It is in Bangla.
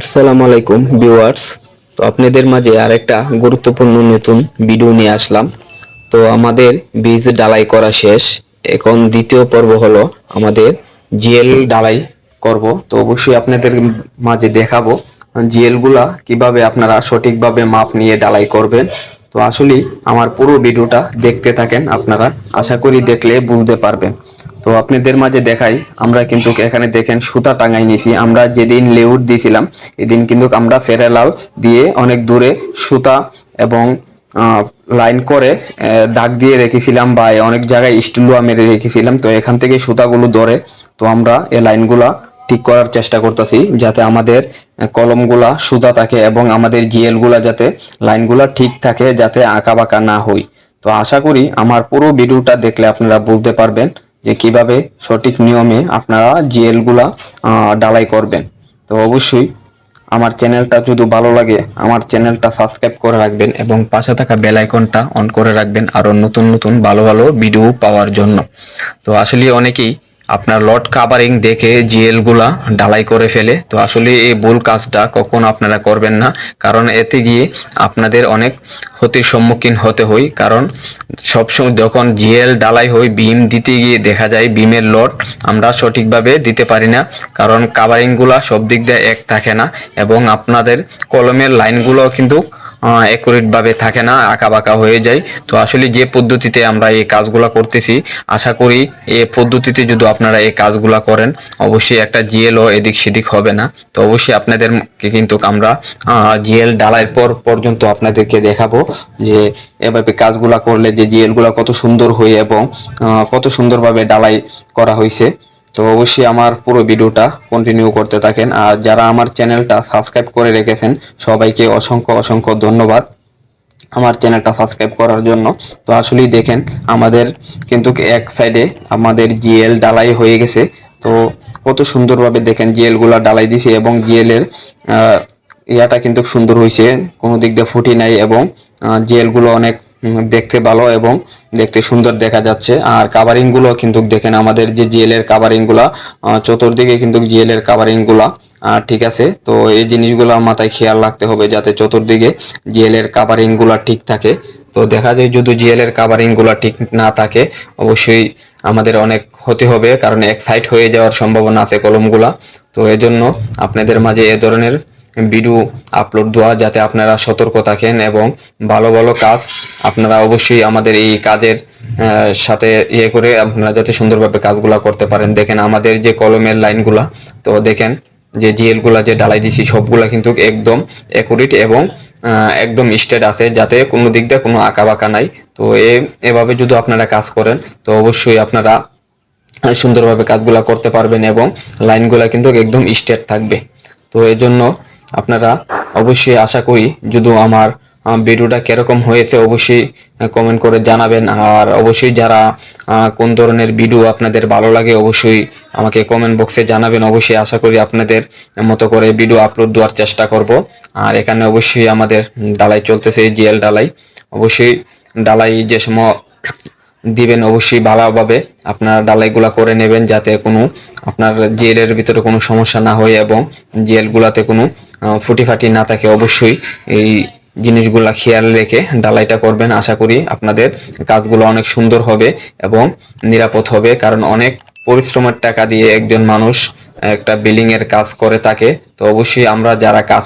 আসসালামু আলাইকুম, ভিউয়ার্স। তো আপনাদের মাঝে আরেকটা গুরুত্বপূর্ণ নতুন ভিডিও নিয়ে আসলাম। তো আমাদের বীজ ডালাই করা শেষ। এখন দ্বিতীয় পর্ব হলো আমাদের জিএল ডালাই করব। তো অবশ্যই আপনাদের মাঝে দেখাবো জিএলগুলা কীভাবে আপনারা সঠিকভাবে মাপ নিয়ে ডালাই করবেন। তো আসলে আমার পুরো ভিডিওটা দেখতে থাকেন আপনারা। আশা করি দেখলে বুঝতে পারবেন। তো আপনাদের মাঝে দেখাই, আমরা কিন্তু এখানে দেখেন সুতা টাঙাই নিয়েছি। আমরা যেদিন লেউট দিয়েছিলাম, এদিন কিন্তু আমরা ফেরেলাল দিয়ে অনেক দূরে সুতা এবং লাইন করে দাগ দিয়ে রেখেছিলাম বা অনেক জায়গায় স্টিলুয়া মেরে রেখেছিলাম। তো এখান থেকে সুতাগুলো ধরে, তো আমরা এই লাইনগুলা ঠিক করার চেষ্টা করতেছি যাতে আমাদের কলমগুলা সুতা থাকে এবং আমাদের জিএলগুলা যাতে লাইনগুলা ঠিক থাকে যাতে আঁকা বাঁকা না হয় তো আশা করি আমার পুরো ভিডিওটা দেখলে আপনারা বুঝতে পারবেন। যে কীভাবে সঠিক নিয়মে আপনারা জিএলগুলা ডালাই করবেন। তো অবশ্যই আমার চ্যানেলটা যদি ভালো লাগে, আমার চ্যানেলটা সাবস্ক্রাইব করে রাখবেন এবং পাশে থাকা বেল আইকনটা অন করে রাখবেন আরও নতুন নতুন ভালো ভালো ভিডিও পাওয়ার জন্য। তো আসলে অনেকেই আপনার লট কাভারিং দেখে জিএলগুলা ডালাই করে ফেলে। তো আসলে এই ভুল কাজটা কখন আপনারা করবেন না, কারণ এতে গিয়ে আপনাদের অনেক ক্ষতির সম্মুখীন হতে হয় কারণ সবসময় যখন জিএল ডালাই হয় বিম দিতে গিয়ে দেখা যায় বিমের লট আমরা সঠিকভাবে দিতে পারি না, কারণ কাভারিংগুলা সব দিক দিয়ে এক থাকে না, এবং আপনাদের কলমের লাইনগুলো কিন্তু অ্যাকুরেট ভাবে থাকে না আঁকা বাঁকা হয়ে যায়। তো আসলে যে পদ্ধতিতে আমরা এই কাজগুলা করতেছি, আশা করি এই পদ্ধতিতে যদি আপনারা এই কাজগুলা করেন, অবশ্যই একটা জিএলও এদিক সেদিক হবে না। তো অবশ্যই আপনাদেরকে কিন্তু আমরা জিএল ডালাইয়ের পর পর্যন্ত আপনাদেরকে দেখাবো যে এভাবে কাজগুলা করলে যে জিএলগুলা কত সুন্দর হয় এবং কত সুন্দরভাবে ডালাই করা হয়েছে তো অবশ্যই আমার পুরো ভিডিওটা কন্টিনিউ করতে থাকেন। আর যারা আমার চ্যানেলটা সাবস্ক্রাইব করে রেখেছেন, সবাইকে অসংখ্য অসংখ্য ধন্যবাদ আমার চ্যানেলটা সাবস্ক্রাইব করার জন্য। তো আসলেই দেখেন, আমাদের কিন্তু এক সাইডে আমাদের জিএল ডালাই হয়ে গেছে। তো কত সুন্দরভাবে দেখেন জিএলগুলা ডালাই দিছে এবং জিএলের ইয়াটা কিন্তু সুন্দর হয়েছে কোনো দিক দিয়ে ফুটি নাই এবং জিএলগুলো অনেক দেখতে ভালো এবং দেখতে সুন্দর দেখা যাচ্ছে। আর কাভারিংগুলো কিন্তু দেখেন আমাদের যে জিএল এর কাভারিংগুলা চতুর্দিকে কিন্তু জিএল এর কাভারিংগুলা আহ, ঠিক আছে? তো এই জিনিসগুলো মাথায় খেয়াল রাখতে হবে যাতে চতুর্দিকে জিএল এর কাভারিংগুলা ঠিক থাকে। তো দেখা যায় যদি জিএল এর কাভারিংগুলা ঠিক না থাকে অবশ্যই আমাদের অনেক ক্ষতি হবে কারণ এক সাইড হয়ে যাওয়ার সম্ভাবনা আছে কলমগুলা তো এজন্য আপনাদের মাঝে এ ধরনের ভিডিও আপলোড দেওয়া যাতে আপনারা সতর্ক থাকেন এবং ভালো ভালো কাজ আপনারা অবশ্যই আমাদের এই কাজের সাথে ইয়ে করে আপনারা যাতে সুন্দরভাবে কাজগুলা করতে পারেন। দেখেন আমাদের যে কলমের লাইনগুলা, তো দেখেন যে জিএলগুলা যে ডালাই দিছি, সবগুলা কিন্তু একদম একুরেট এবং একদম স্টেট আছে, যাতে কোনো দিক দিয়ে কোনো আঁকা বাঁকা নাই। তো এভাবে যদি আপনারা কাজ করেন, তো অবশ্যই আপনারা সুন্দরভাবে কাজগুলা করতে পারবেন এবং লাইনগুলা কিন্তু একদম স্ট্রেট থাকবে। তো এই জন্য আপনারা অবশ্যই আশা করি যদি আমার ভিডিওটা কীরকম হয়েছে অবশ্যই কমেন্ট করে জানাবেন। আর অবশ্যই যারা কোন ধরনের ভিডিও আপনাদের ভালো লাগে অবশ্যই আমাকে কমেন্ট বক্সে জানাবেন। অবশ্যই আশা করি আপনাদের মতো করে ভিডিও আপলোড দেওয়ার চেষ্টা করব। আর এখানে অবশ্যই আমাদের ডালাই চলতেছে, জিএল ডালাই। অবশ্যই ডালাই যে সময় দিবেন অবশ্যই ভালোভাবে আপনারা ডালাইগুলা করে নেবেন যাতে কোনো আপনার জেলের ভিতরে কোনো সমস্যা না হয় এবং জেলগুলাতে কোনো ফুটি ফাটি না থাকে অবশ্যই। এই জিনিসগুলা খেয়াল রেখে ডালাইটা করবেন। আশা করি আপনাদের কাজগুলো অনেক সুন্দর হবে এবং নিরাপদ হবে, কারণ অনেক পরিশ্রমের টাকা দিয়ে একজন মানুষ একটা বিল্ডিং এর কাজ করে থাকে। তো অবশ্যই আমরা যারা কাজ